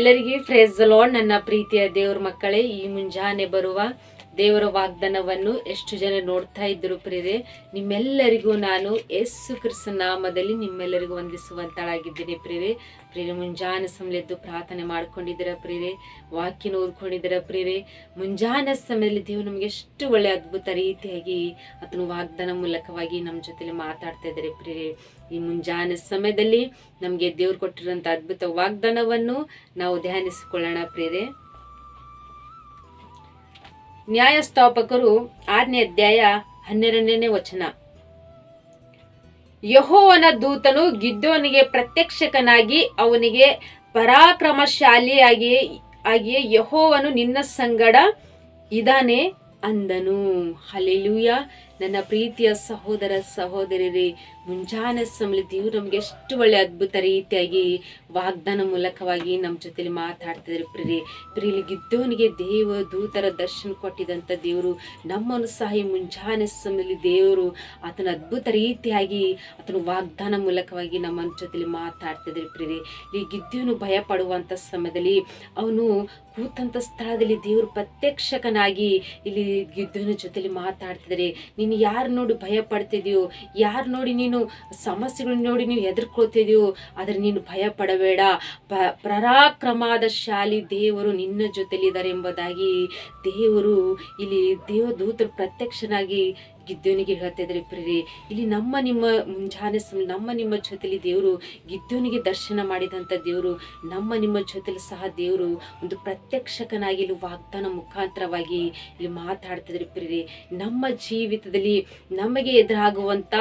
ಎಲ್ಲರಿಗೂ ಫ್ರೇಸ್ ಲಾಡ್ ನನ್ನ ಪ್ರೀತಿಯ ದೇವ್ರ ಮಕ್ಕಳೇ ಈ ಮುಂಜಾನೆ ಬರುವ ದೇವರ ವಾಗ್ದಾನವನ್ನು ಎಷ್ಟು ಜನ ನೋಡ್ತಾ ಇದ್ರು ಪ್ರಿಯರೇ, ನಿಮ್ಮೆಲ್ಲರಿಗೂ ನಾನು ಯೇಸು ಕ್ರಿಸ್ತ ನಾಮದಲ್ಲಿ ನಿಮ್ಮೆಲ್ಲರಿಗೂ ವಂದಿಸುವಂತಳಾಗಿದ್ದೀನಿ ಪ್ರಿಯರೇ. ಪ್ರಿಯರೇ, ಮುಂಜಾನೆ ಸಮಯದ್ದು ಪ್ರಾರ್ಥನೆ ಮಾಡ್ಕೊಂಡಿದ್ದೀರ ಪ್ರಿಯರೇ? ವಾಕ್ಯನ ಓದ್ಕೊಂಡಿದ್ದೀರ ಪ್ರಿಯರೇ? ಮುಂಜಾನೆ ಸಮಯದಲ್ಲಿ ದೇವರು ನಮಗೆ ಎಷ್ಟು ಒಳ್ಳೆ ಅದ್ಭುತ ರೀತಿಯಾಗಿ ಅದನ್ನು ವಾಗ್ದಾನ ಮೂಲಕವಾಗಿ ನಮ್ಮ ಜೊತೆಲಿ ಮಾತಾಡ್ತಾ ಇದ್ದಾರೆ ಪ್ರಿಯರೇ. ಈ ಮುಂಜಾನೆ ಸಮಯದಲ್ಲಿ ನಮಗೆ ದೇವ್ರು ಕೊಟ್ಟಿರುವಂಥ ಅದ್ಭುತ ವಾಗ್ದಾನವನ್ನು ನಾವು ಧ್ಯಾನಿಸಿಕೊಳ್ಳೋಣ ಪ್ರಿಯರೇ. ನ್ಯಾಯಸ್ಥಾಪಕರು ಆರನೇ ಅಧ್ಯಾಯ ಹನ್ನೆರಡನೇ ವಚನ. ಯಹೋವನ ದೂತನು ಗಿದ್ದೋನಿಗೆ ಪ್ರತ್ಯಕ್ಷಕನಾಗಿ ಅವನಿಗೆ ಪರಾಕ್ರಮಶಾಲಿಯಾಗಿ ಆಗಿಯೇ ಯಹೋವನು ನಿನ್ನ ಸಂಗಡ ಇದಾನೆ ಅಂದನು. ಹಲೆಲೂಯ ನನ್ನ ಪ್ರೀತಿಯ ಸಹೋದರ ಸಹೋದರರೇ ಮುಂಜಾನೆ ಸಮಲಿ ದೇವ್ರು ನಮ್ಗೆ ಎಷ್ಟು ಒಳ್ಳೆ ಅದ್ಭುತ ರೀತಿಯಾಗಿ ವಾಗ್ದಾನ ಮೂಲಕವಾಗಿ ನಮ್ಮ ಜೊತೆಲಿ ಮಾತಾಡ್ತಿದ್ರು ಪ್ರೀರಿ ಪ್ರೀಲಿ ಗಿದ್ದವನಿಗೆ ದೇವ ದೂತರ ದರ್ಶನ ಕೊಟ್ಟಿದಂಥ ದೇವರು, ನಮ್ಮನ್ನು ಸಹ ಈ ಮುಂಜಾನೆ ಸಮಲಿ ದೇವರು, ಆತನ ಅದ್ಭುತ ರೀತಿಯಾಗಿ ಆತನ ವಾಗ್ದಾನ ಮೂಲಕವಾಗಿ ನಮ್ಮ ಜೊತೆಲಿ ಮಾತಾಡ್ತಿದ್ರು ಪ್ರೀರಿ ಈ ಗಿದ್ದವನು ಭಯ ಪಡುವಂಥ ಸಮಯದಲ್ಲಿ ಅವನು ಕೂತಂಥ ಸ್ಥಳದಲ್ಲಿ ದೇವರು ಪ್ರತ್ಯಕ್ಷಕನಾಗಿ ಇಲ್ಲಿ ಗಿದ್ದವನ ಜೊತೆಲಿ ಮಾತಾಡ್ತಿದ್ದಾರೆ. ನೀನು ಯಾರು ನೋಡಿ ಭಯ ಪಡ್ತಿದ್ಯೋ ಯಾರು ನೋಡಿ ನೀನು ಸಮಸ್ಯೆಗಳನ್ನ ನೋಡಿ ನೀವು ಹೆದರ್ಕೊಳ್ತಿದ್ಯೋ, ಆದರೆ ನೀನು ಭಯ ಪಡಬೇಡ ಪರಾಕ್ರಮದ ಶಾಲಿ ದೇವರು ನಿನ್ನ ಜೊತೆಲಿದ್ದಾರೆ ಎಂಬುದಾಗಿ ದೇವರು ಇಲ್ಲಿ ದೇವದೂತರು ಪ್ರತ್ಯಕ್ಷನಾಗಿ ಗಿದ್ದವನಿಗೆ ಹೇಳ್ತಾ ಇದ್ದಾರೆ ಪ್ರೇರಿ, ಇಲ್ಲಿ ನಮ್ಮ ನಿಮ್ಮ ಮುಂಜಾನೆ ನಮ್ಮ ನಿಮ್ಮ ಜೊತೆಲಿ ದೇವರು ಗಿದ್ದೋನಿಗೆ ದರ್ಶನ ಮಾಡಿದಂಥ ದೇವರು, ನಮ್ಮ ನಿಮ್ಮ ಜೊತೆಲಿ ಸಹ ದೇವರು ಒಂದು ಪ್ರತ್ಯಕ್ಷಕನಾಗಿ ಇಲ್ಲಿ ವಾಗ್ದಾನ ಮುಖಾಂತರವಾಗಿ ಇಲ್ಲಿ ಮಾತಾಡ್ತಿದ್ರೆ, ಪ್ರೇರಿ. ನಮ್ಮ ಜೀವಿತದಲ್ಲಿ ನಮಗೆ ಎದುರಾಗುವಂಥ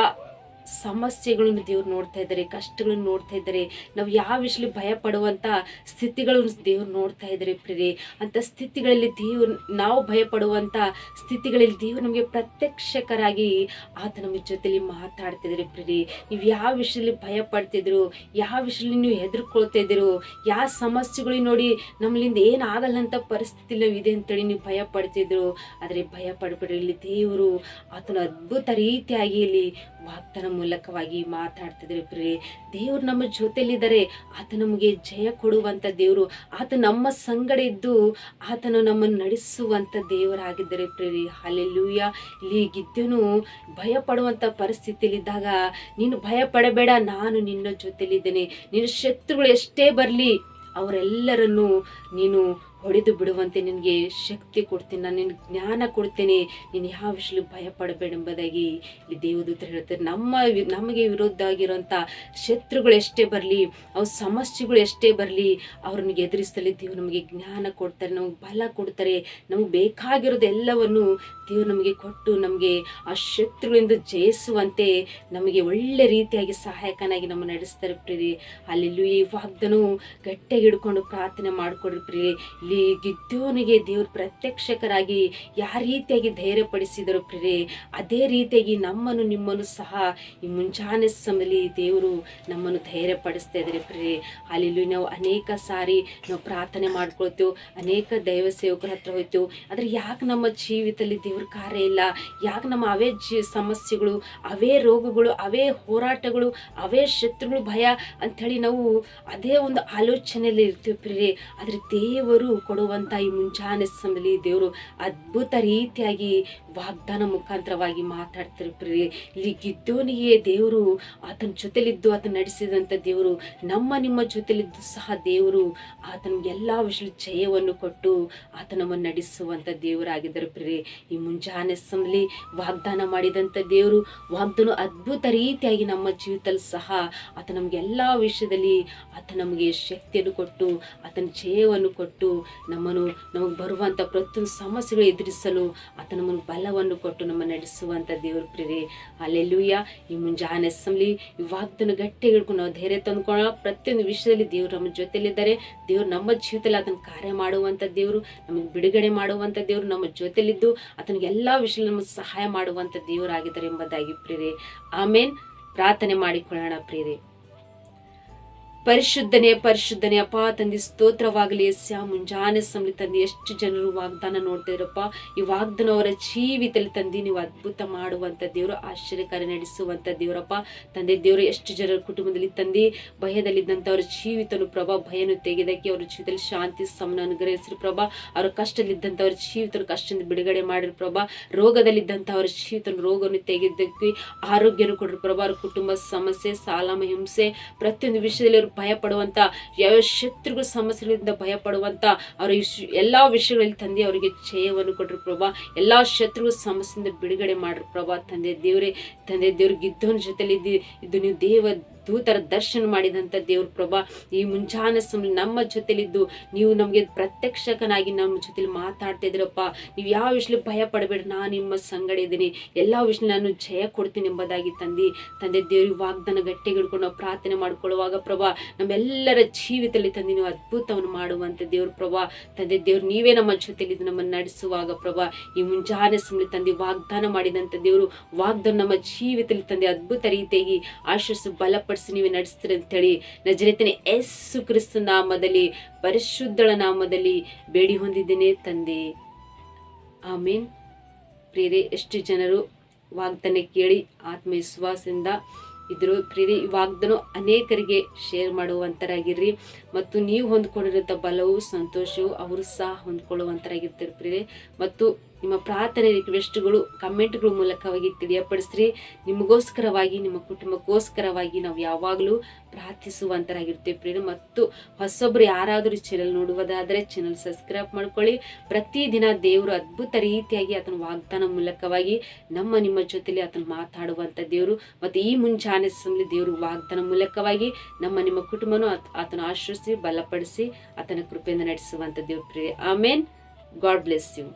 ಸಮಸ್ಯೆಗಳನ್ನು ದೇವ್ರು ನೋಡ್ತಾ ಇದ್ದಾರೆ, ಕಷ್ಟಗಳನ್ನು ನೋಡ್ತಾ ಇದ್ದಾರೆ. ನಾವು ಯಾವ ವಿಷಯದಲ್ಲಿ ಭಯ ಪಡುವಂಥ ಸ್ಥಿತಿಗಳನ್ನು ದೇವ್ರು ನೋಡ್ತಾ ಇದ್ದಾರೆ ಪ್ರಿಯರೇ. ಅಂಥ ಸ್ಥಿತಿಗಳಲ್ಲಿ ದೇವ್ರು, ನಾವು ಭಯ ಪಡುವಂಥ ಸ್ಥಿತಿಗಳಲ್ಲಿ ದೇವ್ರು ನಮಗೆ ಪ್ರತ್ಯಕ್ಷಕರಾಗಿ ಆತ ನಮ್ಮ ಜೊತೆಲಿ ಮಾತಾಡ್ತಿದ್ದಾರೆ ಪ್ರಿಯರೇ. ನೀವು ಯಾವ ವಿಷಯದಲ್ಲಿ ಭಯ ಪಡ್ತಿದ್ರು, ಯಾವ ವಿಷಯದಲ್ಲಿ ನೀವು ಹೆದರ್ಕೊಳ್ತಾ ಇದ್ದೀರೋ, ಯಾವ ಸಮಸ್ಯೆಗಳಿಗೆ ನೋಡಿ ನಮ್ಮಲ್ಲಿಂದ ಏನಾಗಲ್ಲ ಅಂತ ಪರಿಸ್ಥಿತಿ ನಾವು ಇದೆ ಅಂತೇಳಿ ನೀವು ಭಯ ಪಡ್ತಿದ್ರು, ಆದರೆ ಭಯ ಪಡ್ಬೇಡ್ರಿ, ಇಲ್ಲಿ ದೇವರು ಆತನ ಅದ್ಭುತ ರೀತಿಯಾಗಿ ಇಲ್ಲಿ ವಾಗ್ದಾನ ಮೂಲಕವಾಗಿ ಮಾತಾಡ್ತಿದ್ರೆ ಪ್ರೇ ದೇವ್ರು ನಮ್ಮ ಜೊತೆಲಿದ್ದಾರೆ. ಆತ ನಮಗೆ ಜಯ ಕೊಡುವಂಥ ದೇವರು. ಆತ ನಮ್ಮ ಸಂಗಡ ಇದ್ದು ಆತನು ನಮ್ಮನ್ನು ನಡೆಸುವಂಥ ದೇವರಾಗಿದ್ದಾರೆ ಪ್ರೇರಿ ಅಲ್ಲೆಲ್ಲೂಯ ಇಲ್ಲಿ ಗಿದ್ದನು ಭಯ ಪಡುವಂಥ ಪರಿಸ್ಥಿತಿಯಲ್ಲಿದ್ದಾಗ, ನೀನು ಭಯ ಪಡಬೇಡ ನಾನು ನಿನ್ನ ಜೊತೆಲಿದ್ದೇನೆ. ನಿನ್ನ ಶತ್ರುಗಳು ಎಷ್ಟೇ ಬರಲಿ, ಅವರೆಲ್ಲರನ್ನು ನೀನು ಹೊಡೆದು ಬಿಡುವಂತೆ ನಿನಗೆ ಶಕ್ತಿ ಕೊಡ್ತೀನಿ, ನಾನು ನಿನಗೆ ಜ್ಞಾನ ಕೊಡ್ತೇನೆ, ನೀನು ಯಾವ ವಿಷಯ ಭಯ ಪಡಬೇಡ ಎಂಬುದಾಗಿ ಇಲ್ಲಿ ದೇವದೂತರು ಹೇಳ್ತಾರೆ. ನಮ್ಮ ನಮಗೆ ವಿರುದ್ಧ ಆಗಿರೋಂಥ ಶತ್ರುಗಳು ಎಷ್ಟೇ ಬರಲಿ ಅವ್ರ ಸಮಸ್ಯೆಗಳು ಎಷ್ಟೇ ಬರಲಿ ಅವ್ರನ್ನಿಗೆ ಎದುರಿಸಲಿ ದೇವ್ರು ನಮಗೆ ಜ್ಞಾನ ಕೊಡ್ತಾರೆ, ನಮಗೆ ಬಲ ಕೊಡ್ತಾರೆ, ನಮಗೆ ಬೇಕಾಗಿರೋದೆಲ್ಲವನ್ನು ದೇವ್ರು ನಮಗೆ ಕೊಟ್ಟು ನಮಗೆ ಆ ಶತ್ರುಗಳಿಂದ ಜಯಿಸುವಂತೆ ನಮಗೆ ಒಳ್ಳೆ ರೀತಿಯಾಗಿ ಸಹಾಯಕನಾಗಿ ನಮ್ಮ ನಡೆಸ್ತಾರೆ ಪ್ರೀರಿ ಅಲ್ಲಿ ವಾಗ್ದನು ಗಟ್ಟಿಯಾಗಿ ಹಿಡ್ಕೊಂಡು ಪ್ರಾರ್ಥನೆ ಮಾಡಿಕೊಡ್ರಿ ಪ್ರಿಯರೇ. ಇಲ್ಲಿ ಗಿದ್ದೋನಿಗೆ ದೇವ್ರು ಪ್ರತ್ಯಕ್ಷಕರಾಗಿ ಯಾವ ರೀತಿಯಾಗಿ ಧೈರ್ಯಪಡಿಸಿದರು ಪ್ರಿಯರೇ, ಅದೇ ರೀತಿಯಾಗಿ ನಮ್ಮನ್ನು, ನಿಮ್ಮನ್ನು ಸಹ ಈ ಮುಂಜಾನೆ ಸಮಯದಲ್ಲಿ ದೇವರು ನಮ್ಮನ್ನು ಧೈರ್ಯಪಡಿಸ್ತಾ ಇದ್ದಾರೆ ಪ್ರಿಯರೇ. ಅಲ್ಲಿ ನಾವು ಅನೇಕ ಸಾರಿ ನಾವು ಪ್ರಾರ್ಥನೆ ಮಾಡ್ಕೊಳ್ತೇವೆ, ಅನೇಕ ದೈವ ಸೇವಕರ ಹತ್ರ ಹೋಯ್ತೇವೆ, ಆದರೆ ಯಾಕೆ ನಮ್ಮ ಜೀವಿತದಲ್ಲಿ ದೇವ್ರ ಕಾರ್ಯ ಇಲ್ಲ? ಯಾಕೆ ನಮ್ಮ ಅವೇ ಜೀ ಸಮಸ್ಯೆಗಳು, ಅವೇ ರೋಗಗಳು, ಅವೇ ಹೋರಾಟಗಳು, ಅವೇ ಶತ್ರುಗಳು ಭಯ ಅಂಥೇಳಿ ನಾವು ಅದೇ ಒಂದು ಆಲೋಚನೆಯಲ್ಲಿ ಇರ್ತೀವಿ ಪ್ರಿಯರೇ. ಆದರೆ ದೇವರು ಕೊಡುವಂಥ ಈ ಮುಂಜಾನೆ ಸಮಯದಲ್ಲಿ ದೇವರು ಅದ್ಭುತ ರೀತಿಯಾಗಿ ವಾಗ್ದಾನ ಮುಖಾಂತರವಾಗಿ ಮಾತಾಡ್ತಾರೆ ಪ್ರೀ ಇಲ್ಲಿ ಗಿದ್ದೋನಿಗೆ ದೇವರು ಆತನ ಜೊತೆಲಿದ್ದು, ಆತನ ನಡೆಸಿದಂಥ ದೇವರು, ನಮ್ಮ ನಿಮ್ಮ ಜೊತೆಲಿದ್ದು ಸಹ ದೇವರು ಆತನಿಗೆಲ್ಲ ವಿಷಯ ಜಯವನ್ನು ಕೊಟ್ಟು ಆತನವನ್ನು ನಡೆಸುವಂಥ ದೇವರಾಗಿದ್ದಾರೆ ಪ್ರೀ ಈ ಮುಂಜಾನೆ ಸಮಯದಲ್ಲಿ ವಾಗ್ದಾನ ಮಾಡಿದಂಥ ದೇವರು, ವಾಗ್ದಾನ ಅದ್ಭುತ ರೀತಿಯಾಗಿ ನಮ್ಮ ಜೀವಿತದಲ್ಲಿ ಸಹ ಆತ ನಮಗೆ ಎಲ್ಲ ವಿಷಯದಲ್ಲಿ ಆತ ನಮಗೆ ಶಕ್ತಿಯನ್ನು ಕೊಟ್ಟು, ಆತನ ಜಯವನ್ನು ಕೊಟ್ಟು ನಮ್ಮನ್ನು ನಮಗೆ ಬರುವಂಥ ಪ್ರತಿಯೊಂದು ಸಮಸ್ಯೆಗಳು ಎದುರಿಸಲು ಆತ ನಮ್ಮನ್ನು ಬಲವನ್ನು ಕೊಟ್ಟು ನಮ್ಮ ನಡೆಸುವಂಥ ದೇವ್ರ ಪ್ರೇರಿ ಅಲ್ಲೆಲ್ಲೂಯ್ಯ ಈ ಮುಂಜಾನೆ ಅಸೆಂಬ್ಲಿ ಈ ವಾಗ್ದನ್ನು ಗಟ್ಟಿ ಹಿಡ್ಕೊಂಡು ನಾವು ಧೈರ್ಯ ತಂದುಕೊಳ್ಳೋಣ ಪ್ರತಿಯೊಂದು ವಿಷಯದಲ್ಲಿ ದೇವರು ನಮ್ಮ ಜೊತೆಯಲ್ಲಿದ್ದಾರೆ. ದೇವರು ನಮ್ಮ ಜೀವಿತದಲ್ಲಿ ಅದನ್ನು ಕಾರ್ಯ ಮಾಡುವಂಥ ದೇವರು, ನಮಗೆ ಬಿಡುಗಡೆ ಮಾಡುವಂಥ ದೇವರು ನಮ್ಮ ಜೊತೆಲಿದ್ದು ಆತನಿಗೆ ಎಲ್ಲ ವಿಷಯದಲ್ಲಿ ನಮಗೆ ಸಹಾಯ ಮಾಡುವಂಥ ದೇವರಾಗಿದ್ದಾರೆ ಎಂಬುದಾಗಿ ಪ್ರೇರೆ ಆಮೇನ್ ಪ್ರಾರ್ಥನೆ ಮಾಡಿಕೊಳ್ಳೋಣ ಪ್ರಿಯರೇ. ಪರಿಶುದ್ಧನೇ ಪರಿಶುದ್ಧನೇ, ಅಪ್ಪ, ತಂದೆ, ಸ್ತೋತ್ರವಾಗಲಿ ಎಸ್ಯ ಮುಂಜಾನೆ ಸಮಲಿ ತಂದೆ ಎಷ್ಟು ಜನರು ವಾಗ್ದಾನ ನೋಡ್ತಾ ಇರಪ್ಪ ಈ ವಾಗ್ದಾನ ಅವರ ಜೀವಿತದಲ್ಲಿ ತಂದೆ, ನೀವು ಅದ್ಭುತ ಮಾಡುವಂಥ ದೇವರು, ಆಶ್ಚರ್ಯಕಾರಿ ನಡೆಸುವಂಥ ದೇವರಪ್ಪ. ತಂದೆ, ದೇವರು, ಎಷ್ಟು ಜನರ ಕುಟುಂಬದಲ್ಲಿ ತಂದೆ, ಭಯದಲ್ಲಿದ್ದಂಥವ್ರ ಜೀವಿತನು ಪ್ರಭಾ, ಭಯನು ತೆಗೆದಕ್ಕೆ ಅವರ ಜೀವಿತದಲ್ಲಿ ಶಾಂತಿ, ಸಮನ ಅನುಗ್ರಹಿಸಿರು ಪ್ರಭಾ. ಅವರ ಕಷ್ಟದಲ್ಲಿದ್ದಂಥ ಅವರ ಜೀವಿತನ ಕಷ್ಟದಿಂದ ಬಿಡುಗಡೆ ಮಾಡಿರು ಪ್ರಭಾ. ರೋಗದಲ್ಲಿದ್ದಂಥವ್ರ ಜೀವಿತನ ರೋಗವನ್ನು ತೆಗೆದಕ್ಕೆ ಆರೋಗ್ಯನು ಕೊಡ್ರಿ ಪ್ರಭಾ. ಅವರ ಕುಟುಂಬ ಸಮಸ್ಯೆ ಸಾಲ ಹಿಂಸೆ ಪ್ರತಿಯೊಂದು ವಿಷಯದಲ್ಲಿ ಅವರು ಭಯ ಪಡುವಂತ ಯಾವ ಶತ್ರುಗಳ ಸಮಸ್ಯೆಗಳಿಂದ ಭಯ ಪಡುವಂತ ಅವರ ಎಲ್ಲ ವಿಷಯಗಳಲ್ಲಿ ತಂದೆ ಅವರಿಗೆ ಜಯವನ್ನು ಕೊಟ್ಟರು ಪ್ರಭಾ. ಎಲ್ಲಾ ಶತ್ರುಗಳ ಸಮಸ್ಯೆಯಿಂದ ಬಿಡುಗಡೆ ಮಾಡ್ರಿ ಪ್ರಭಾ ತಂದೆ ದೇವರೇ. ತಂದೆ ದೇವ್ರಿಗೆ ಇದ್ದವನ ಜೊತೆಲಿ ಇದ್ದು ಇದು ನೀವು ದೇವ ದೂತರ ದರ್ಶನ ಮಾಡಿದಂಥ ದೇವ್ರ ಪ್ರಭಾ, ಈ ಮುಂಜಾನೆ ಸಮಯ ನಮ್ಮ ಜೊತೆಲಿದ್ದು, ನೀವು ನಮಗೆ ಪ್ರತ್ಯಕ್ಷಕನಾಗಿ ನಮ್ಮ ಜೊತೆಲಿ ಮಾತಾಡ್ತಾ ಇದ್ರಪ್ಪ, ನೀವು ಯಾವ ವಿಷಯ ಭಯ ಪಡಬೇಡ, ನಾನು ನಿಮ್ಮ ಸಂಗಡ ಇದ್ದೀನಿ, ಎಲ್ಲ ವಿಷಯ ನಾನು ಜಯ ಕೊಡ್ತೀನಿ ಎಂಬುದಾಗಿ ತಂದಿ, ತಂದೆ ದೇವ್ರಿಗೆ ವಾಗ್ದಾನ ಗಟ್ಟಿಗೆ ಹಿಡ್ಕೊಂಡು ಪ್ರಾರ್ಥನೆ ಮಾಡ್ಕೊಳ್ಳುವಾಗ ಪ್ರಭಾ, ನಮ್ಮೆಲ್ಲರ ಜೀವಿತದಲ್ಲಿ ತಂದೆ ನೀವು ಅದ್ಭುತವನ್ನು ಮಾಡುವಂಥ ದೇವ್ರ ಪ್ರಭಾ, ತಂದೆ ದೇವ್ರು ನೀವೇ ನಮ್ಮ ಜೊತೆಲಿದ್ದು ನಮ್ಮನ್ನು ನಡೆಸುವಾಗ ಪ್ರಭಾ, ಈ ಮುಂಜಾನೆ ಸಮಯ ತಂದೆ ವಾಗ್ದಾನ ಮಾಡಿದಂಥ ದೇವರು, ವಾಗ್ದಾನ ನಮ್ಮ ಜೀವಿತದಲ್ಲಿ ತಂದೆ ಅದ್ಭುತ ರೀತಿಯಾಗಿ ಆಶಸ್ಸು ಬಲಪಡಿಸಿ ನೀವೇ ನಡೆಸ್ತೀರಿ ಅಂತೇಳಿ ನಜರೇತನೆ ಎಸ್ ಕ್ರಿಸ್ತ ನಾಮದಲ್ಲಿ, ಪರಿಶುದ್ಧಳ ನಾಮದಲ್ಲಿ ಬೇಡಿ ಹೊಂದಿದ್ದೇನೆ ತಂದೆ. ಆಮೇನ್. ಪ್ರೇರೆ ಎಷ್ಟು ಜನರು ವಾಗ್ದಾನ ಕೇಳಿ ಆತ್ಮವಿಶ್ವಾಸದಿಂದ ಇದ್ರು ಈ ವಾಗ್ದಾನ ಅನೇಕರಿಗೆ ಶೇರ್ ಮಾಡುವಂಥರಾಗಿರ್ರಿ ಮತ್ತು ನೀವು ಹೊಂದ್ಕೊಂಡಿರುವಂಥ ಬಲವು ಸಂತೋಷವು ಅವರು ಸಹ ಹೊಂದ್ಕೊಳ್ಳುವಂತರಾಗಿರ್ತಾರೆ ಪ್ರೇರೆ ಮತ್ತು ನಿಮ್ಮ ಪ್ರಾರ್ಥನೆ ರಿಕ್ವೆಸ್ಟ್ಗಳು, ಕಮೆಂಟ್ಗಳ ಮೂಲಕವಾಗಿ ತಿಳಿಯಪಡಿಸ್ರಿ. ನಿಮಗೋಸ್ಕರವಾಗಿ, ನಿಮ್ಮ ಕುಟುಂಬಕ್ಕೋಸ್ಕರವಾಗಿ ನಾವು ಯಾವಾಗಲೂ ಪ್ರಾರ್ಥಿಸುವಂತರಾಗಿರ್ತೇವೆ ಪ್ರೇರಣೆ ಮತ್ತು ಹೊಸೊಬ್ಬರು ಯಾರಾದರೂ ಚಾನಲ್ ನೋಡುವುದಾದರೆ ಚಾನಲ್ ಸಬ್ಸ್ಕ್ರೈಬ್ ಮಾಡ್ಕೊಳ್ಳಿ. ಪ್ರತಿದಿನ ದೇವರು ಅದ್ಭುತ ರೀತಿಯಾಗಿ ಆತನ ವಾಗ್ದಾನ ಮೂಲಕವಾಗಿ ನಮ್ಮ, ನಿಮ್ಮ ಜೊತೆಲಿ ಆತನ ಮಾತಾಡುವಂಥ ದೇವರು. ಮತ್ತು ಈ ಮುಂಚಾನೆ ಸಮಯ ದೇವರು ವಾಗ್ದಾನ ಮೂಲಕವಾಗಿ ನಮ್ಮ, ನಿಮ್ಮ ಕುಟುಂಬನೂ ಆತ- ಆತನ ಆಶ್ರಯಿಸಿ, ಬಲಪಡಿಸಿ, ಆತನ ಕೃಪೆಯಿಂದ ನಡೆಸುವಂಥ ದೇವ್ರ ಪ್ರಿಯ ಆಮೇನ್. God bless you.